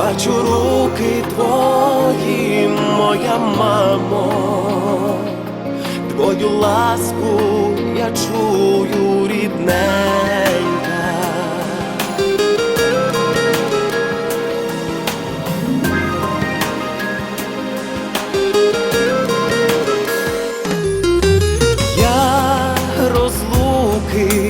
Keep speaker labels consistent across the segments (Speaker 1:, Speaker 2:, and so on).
Speaker 1: бачу руки твої, моя мамо, твою ласку я чую рідненька. Я розлуки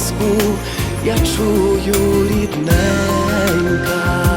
Speaker 1: зв'язку я чую рідненька.